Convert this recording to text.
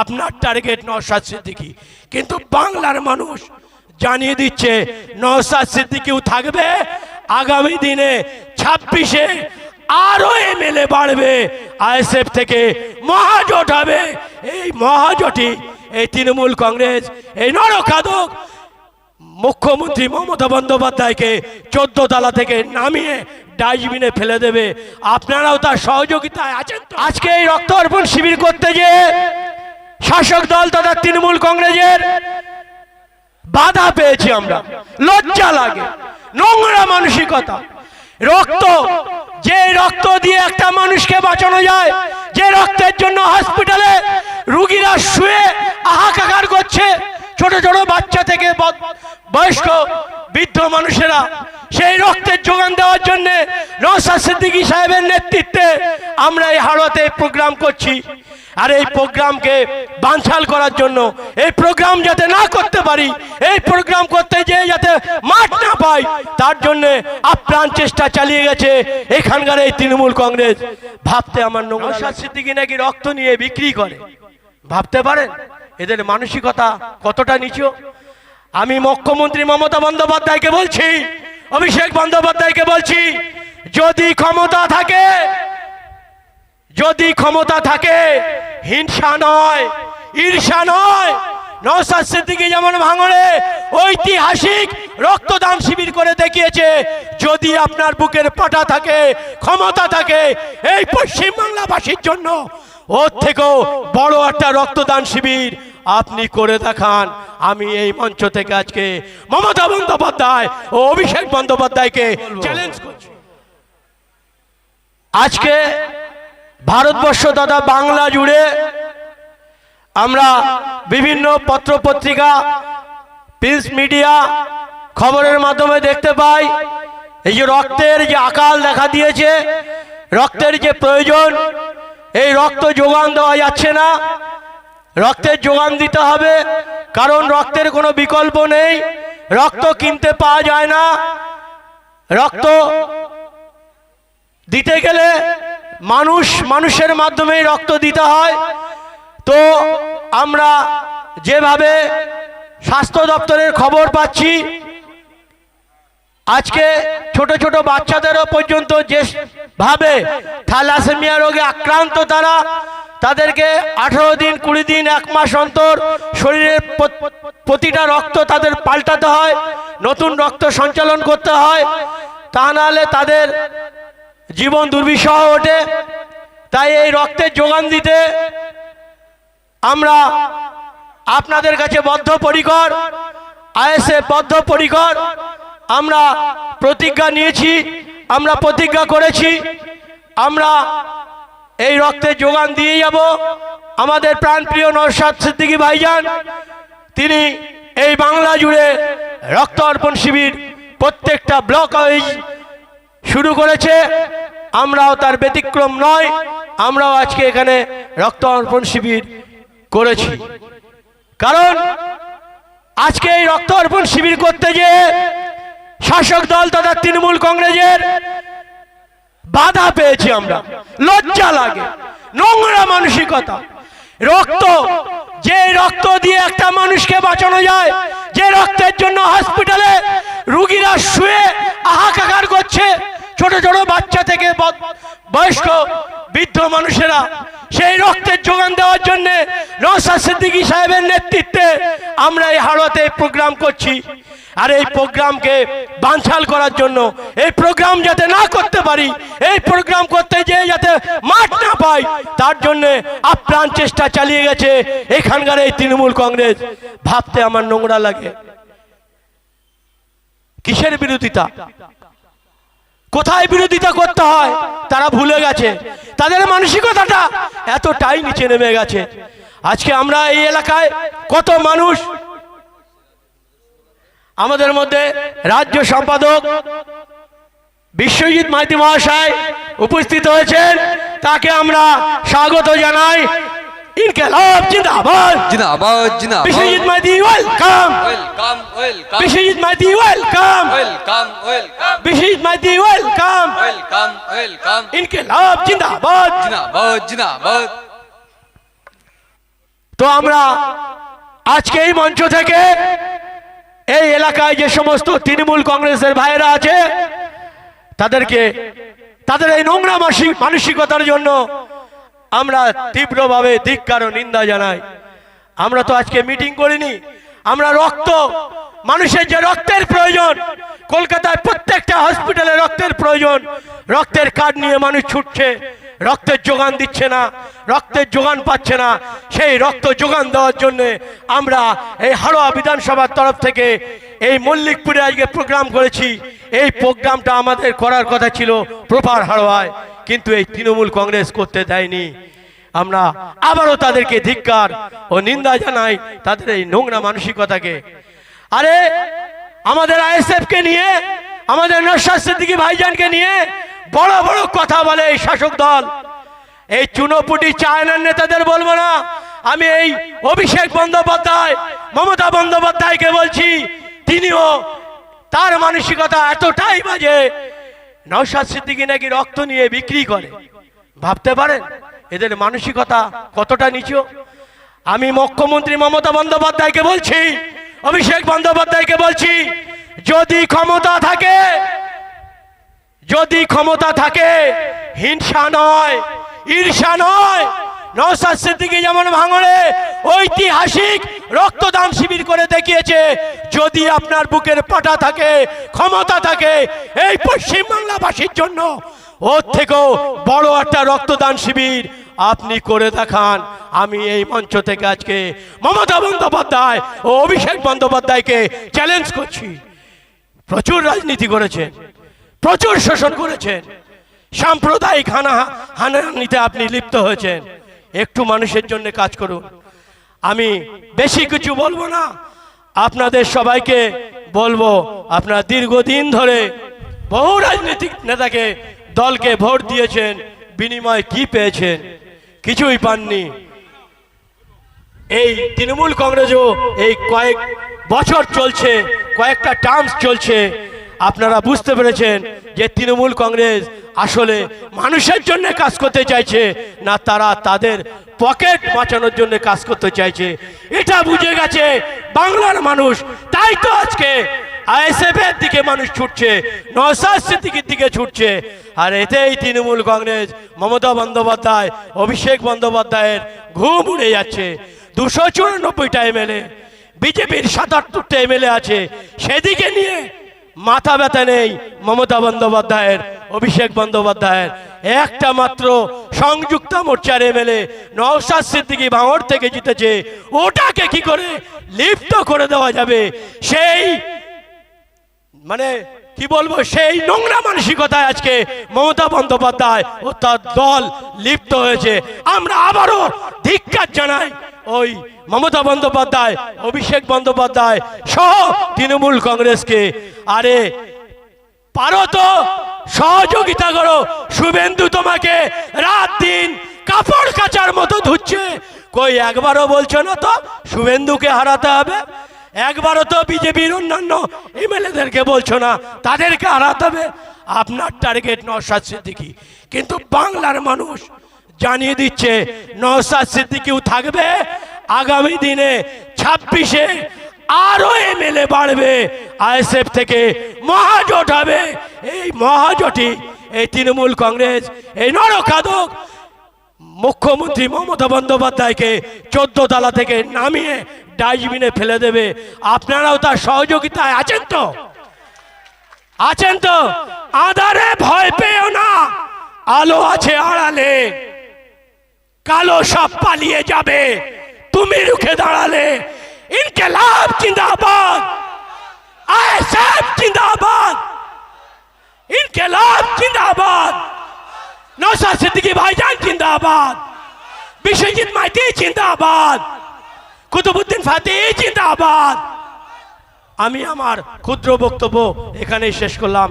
আপনার টার্গেট নওশাদ সিদ্দিকি। কিন্তু বাংলার মানুষ জানিয়ে দিচ্ছে, নওশাদ সিদ্দিকিও থাকবে, আগামী দিনে ছাব্বিশে আরও এমএলএ বাড়বে, আইএসএফ থেকে মহাজোট হবে। এই মহাজোটই এই তৃণমূল কংগ্রেস, এই নরকাদক মুখ্যমন্ত্রী মমতা বন্দ্যোপাধ্যায়কে চোদ্দ তলা থেকে নামিয়ে ডাস্টবিনে ফেলে দেবে। আপনারাও তার সহযোগিতায় আছেন আজকে এই রক্ত অর্পণ শিবির করতে যে শাসক দল তথা তৃণমূল কংগ্রেসের বাধা পেয়েছি আমরা। লজ্জা লাগে, নোংরা মানসিকতা। রক্ত, যে রক্ত দিয়ে একটা মানুষকে বাঁচানো যায়, যে রক্তের জন্য হসপিটালে রুগীরা শুয়ে আহাকার করছে, ছোট ছোট বাচ্চা থেকে বয়স্ক, বৃদ্ধ মানুষেরা, সেই রক্তের যোগান দেওয়ার জন্য নৌসাদ সিদ্দিকী সাহেবের নেতৃত্বে আমরা এই হাড়তে প্রোগ্রাম করছি। আর এই প্রোগ্রামকে বানচাল করার জন্য এই প্রোগ্রাম যাতে না করতে পারি এই প্রোগ্রাম করতে যেয়ে যাতে মাঠ না পাই তার জন্য আপ্রাণ চেষ্টা চালিয়ে গেছে এখানকার এই তৃণমূল কংগ্রেস। ভাবতে আমার নৌসাদ সিদ্দিকী নাকি রক্ত নিয়ে বিক্রি করে। ভাবতে পারেন? এদের মানসিকতা কতটা নিচু? আমি মুখ্যমন্ত্রী মমতা বন্দ্যোপাধ্যায়কে বলছি অভিষেক বন্দ্যোপাধ্যায়কে বলছি যদি ক্ষমতা থাকে যদি ক্ষমতা থাকে হিংসা নয় ঈর্ষা নয়। নওসাদ সিদ্দিকী যেমন ভাঙড়ে ঐতিহাসিক রক্তদান শিবির করে দেখিয়েছে যদি আপনার বুকের পাটা থাকে ক্ষমতা থাকে এই পশ্চিম বাংলাবাসীর জন্য ওর থেকেও বড় একটা রক্তদান শিবির আপনি করে দেখান। আমি এই মঞ্চ থেকে আজকে মমতা বন্দ্যোপাধ্যায় ও অভিষেক বন্দ্যোপাধ্যায়কে চ্যালেঞ্জ করছি। আজকে ভারতবর্ষ তথা বাংলা জুড়ে আমরা বিভিন্ন পত্রপত্রিকা প্রিন্স মিডিয়া খবরের মাধ্যমে দেখতে পাই। এই যে রক্তের যে আকাল দেখা দিয়েছে, রক্তের যে প্রয়োজন, এই রক্ত যোগান দেওয়া যাচ্ছে না। রক্তের যোগান দিতে হবে, কারণ রক্তের কোনো বিকল্প নেই। রক্ত কিনতে পাওয়া যায় না। রক্ত দিতে গেলে মানুষ মানুষের মাধ্যমেই রক্ত দিতে হয়। তো আমরা যেভাবে স্বাস্থ্য দপ্তরের খবর পাচ্ছি, আজকে ছোট ছোট বাচ্চাদেরও পর্যন্ত যে ভাবে থ্যালাসেমিয়া রোগে আক্রান্ত তারা, তাদেরকে আঠারো দিন, কুড়ি দিন, এক মাস অন্তর শরীরের প্রতিটা রক্ত তাদের পাল্টাতে হয়, নতুন রক্ত সঞ্চালন করতে হয়। তা নাহলে তাদের জীবন দুর্বিষহ ওঠে, তাই এই রক্তের যোগান দিতে আমরা আপনাদের কাছে বদ্ধপরিকর আইএসএ বদ্ধপরিকর, আমরা প্রতিজ্ঞা নিয়েছি, আমরা প্রতিজ্ঞা করেছি, আমরা এই রক্তের যোগান দিয়ে যাব। আমাদের প্রাণপ্রিয় নরসাদ সিদ্দিকী ভাইজান, তিনি এই বাংলা জুড়ে রক্ত অর্পণ শিবির প্রত্যেকটা ব্লক শুরু করেছে। আমরাও তার ব্যতিক্রম নয়, আমরাও আজকে এখানে রক্ত অর্পণ শিবির করেছি। কারণ আজকে এই রক্ত অর্পণ শিবির করতে যে শাসক দল তথা তৃণমূল কংগ্রেসের বাধা পেয়েছি আমরা। লজ্জা লাগে, নোংরা মানসিকতা। রক্ত, যে রক্ত দিয়ে একটা মানুষকে বাঁচানো যায়, যে রক্তের জন্য হসপিটালে রুগীরা শুয়ে আহাকার করছে, ছোট ছোট বাচ্চা থেকে বয়স্ক, বৃদ্ধ মানুষেরা সেই রক্তের যোগান দেওয়ার জন্য নৌসাদ সিদ্দিকী সাহেবের নেতৃত্বে আমরা এই হাড়তে প্রোগ্রাম করছি। আর এই প্রোগ্রামকে বানচাল করার জন্য, এই প্রোগ্রাম যাতে না করতে পারি, এই প্রোগ্রাম করতে যেয়ে যাতে মাঠ না পাই, তার জন্য আপ্রাণ চেষ্টা চালিয়ে গেছে এখানকার এই তৃণমূল কংগ্রেস। ভাবতে আমার নোংরা লাগে। কিসের বিরোধিতা? কোথায় বিরোধিতা করতে হয় তারা ভুলে গেছে। তাদের মানসিকতাটা এতটাই নিচে নেমে গেছে। আজকে আমরা এই এলাকায় কত মানুষ আমাদের মধ্যে রাজ্য সম্পাদক বিশ্বজিৎ মাইতি মহাশয় উপস্থিত হয়েছেন। তাকে আমরা স্বাগত জানাই। ইনকেলাব জিন্দাবাদ। জিন্দাবাদ জিন্দাবাদ। Biswajit Maiti welcome. Welcome welcome. Biswajit Maiti welcome welcome welcome Biswajit Maiti welcome welcome welcome ইনকেলাব জিন্দাবাদ জিন্দাবাদ জিন্দাবাদ তো আমরা আজকে এই মঞ্চ থেকে এই এলাকায় যে সমস্ত তৃণমূল কংগ্রেসের ভাইয়েরা আছে তাদেরকে তাদের এই নোংরা মানসিক মানসিকতার জন্য আমরা তীব্রভাবে ধিক্কার ও নিন্দা জানাই। আমরা তো আজকে মিটিং করিনি। আমরা রক্ত মানুষের যে রক্তের প্রয়োজন কলকাতায় প্রত্যেকটা হসপিটালে রক্তের প্রয়োজন। রক্তের কার্ড নিয়ে মানুষ ছুটছে, রক্তের যোগান দিচ্ছে না, রক্তের যোগান পাচ্ছে না। সেই রক্ত যোগান দেওয়ার জন্যে আমরা এই হাড়োয়া বিধানসভার তরফ থেকে এই মল্লিকপুরে আজকে প্রোগ্রাম করেছি। এই প্রোগ্রামটা আমাদের করার কথা ছিল প্রপার হাড়োয়ায়, কিন্তু এই তৃণমূল কংগ্রেস করতে দেয়নি। আমরা আবারও তাদেরকে ধিক্কার ও নিন্দা জানাই, তাদের এই নোংরা মানসিকতাকে। আরে, আমাদের আইএসএফ কে নিয়ে, আমাদের নরসাদ সিদ্দিকী ভাইজানকে নিয়ে বড় বড় কথা বলে এই শাসক দল। এই চুনোপুটি চায়নার নেতাদের বলব না, আমি এই অভিষেক বন্দ্যোপাধ্যায়, মমতা বন্দ্যোপাধ্যায়কে বলছি, তিনিও তার মানসিকতা এতটাই বাজে নওশাদ সিদ্দিকী নাকি রক্ত নিয়ে বিক্রি করে। ভাবতে পারেন, এদের মানসিকতা কতটা নিচু? আমি মুখ্যমন্ত্রী মমতা বন্দ্যোপাধ্যায়কে বলছি অভিষেক বন্দ্যোপাধ্যায়কে বলছি, যদি ক্ষমতা থাকে, যদি ক্ষমতা থাকে, হিংসা নয়, ঈর্ষা নয়। নওসাদ সিদ্দিকী যেমন ভাঙড়ে ঐতিহাসিক রক্তদান শিবির করে দেখিয়েছে, যদি আপনার বুকের পাটা থাকে, ক্ষমতা থাকে, এই পশ্চিম বাংলাবাসীর জন্য ওর থেকেও বড় একটা রক্তদান শিবির আপনি করে দেখান। আমি এই মঞ্চ থেকে আজকে মমতা বন্দ্যোপাধ্যায় ও অভিষেক বন্দ্যোপাধ্যায়কে চ্যালেঞ্জ করছি। প্রচুর রাজনীতি করেছেন, প্রচুর শোষণ করেছেন। সাম্প্রদায়িক হানা হানাহানিতে আপনি লিপ্ত হয়েছেন। একটু মানুষের জন্য কাজ করুন। আমি বেশি কিছু বলব না। আপনাদের সবাইকে বলব, আপনারা দীর্ঘদিন ধরে বহু রাজনৈতিক নেতাকে দলকে ভোট দিয়েছেন, বিনিময় কি পেয়েছেন? কিছুই পাননি। এই তৃণমূল কংগ্রেসও এই কয়েক বছর চলছে, কয়েকটা টার্মস চলছে। আপনারা বুঝতে পেরেছেন যে তৃণমূল কংগ্রেস আসলে মানুষের জন্য কাজ করতে চাইছে, না তারা তাদের পকেট বাঁচানোর জন্য কাজ করতে চাইছে। এটা বুঝে গেছে বাংলার মানুষ। তাই তো আজকে আইএসএফ এর দিকে মানুষ ছুটছে নসাদ সিদ্দিকির দিকে ছুটছে। আর এতেই তৃণমূল কংগ্রেস, মমতা বন্দ্যোপাধ্যায়, অভিষেক বন্দ্যোপাধ্যায়ের ঘুম উড়ে যাচ্ছে। দুশো চুরানব্বইটা এমএলএ বিজেপির সাতাত্তরটা এমএলএ আছে। সেদিকে নিয়ে মাথা ব্যথা নেই মমতা বন্দ্যোপাধ্যায়ের, অভিষেক বন্দ্যোপাধ্যায়ের। একটা মাত্র সংযুক্ত মোর্চার এমএলএ নওশাদ সিদ্দিকী ভাঙড় থেকে জিতেছে। ওটাকে কি করে লিপ্ত করে দেওয়া যাবে? সেই মানে কি বলব, সেই নোংরা মানসিকতায় আজকে মমতা বন্দ্যোপাধ্যায় ও তার দল লিপ্ত হয়েছে। আমরা আবারও ধিক্কার জানাই ওই মমতা বন্দ্যোপাধ্যায়, অভিষেক বন্দ্যোপাধ্যায় সহ তৃণমূল কংগ্রেসকে। আরে পারো তো, সহযোগিতা করো। শুভেন্দু তোমাকে রাত দিন কাপড় কাচার মতো ধুচ্ছে। কই একবারও বলছো না তো, শুভেন্দুকে হারাতে হবে? একবারও তো বিজেপির অন্যান্য এমএলএদেরকে বলছো না, তাদেরকে হারাতে হবে। আপনার টার্গেট নওশাদ সিদ্দিকি। কিন্তু বাংলার মানুষ জানিয়ে দিচ্ছে, নওশাদ সিদ্দিকিও থাকবে, আগামী দিনে ছাব্বিশে আরও এমএলএ বাড়বে, আইএসএফ থেকে মহাজোট হবে। এই মহাজোটই, এই তৃণমূল কংগ্রেস, এই নরকাদক মুখ্যমন্ত্রী মমতা বন্দ্যোপাধ্যায়কে চোদ্দ তলা থেকে নামিয়ে ডাস্টবিনে ফেলে দেবে। আপনারাও তার সহযোগিতায় আছেন তো? আছেন তো? আধারে ভয় পেও না। আলো আছে আড়ালে। কালো সব পালিয়ে যাবে। তুমি রুখে দাঁড়ালে। ইনকেলাব জিন্দাবাদ। আইএসএফ জিন্দাবাদ। ইনকেলাব জিন্দাবাদ। নৌসাদ সিদ্দিকী ভাইজান জিন্দাবাদ। বিশ্বজিৎ মাইতি জিন্দাবাদ। কুতুবুদ্দিন ফাতে জিন্দাবাদ। আমি আমার ক্ষুদ্র বক্তব্য এখানেই শেষ করলাম।